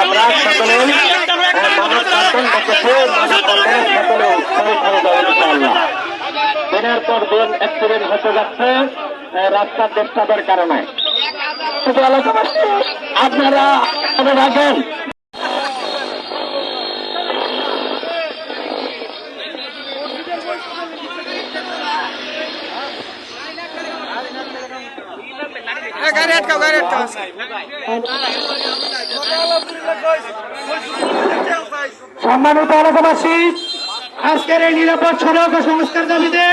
আমরা সকলে মানব কান্তন ডেকেছে সকলে উৎসবে করে দেবেন ইনশাআল্লাহ দিনের পর দিন অ্যাক্সিডেন্ট যাচ্ছে রাস্তার ডিস্টার্বের কারণে। আপনারা রাখেন। গাড়ি আটকাও সম্মানিত এলাকাবাসী আজকের এই নিরাপদ সড়ক ও সংস্কার দাবিতে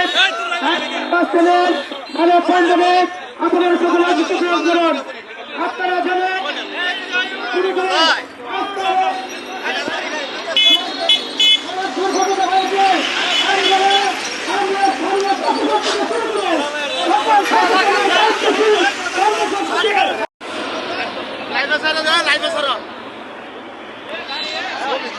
আপনারা জানেন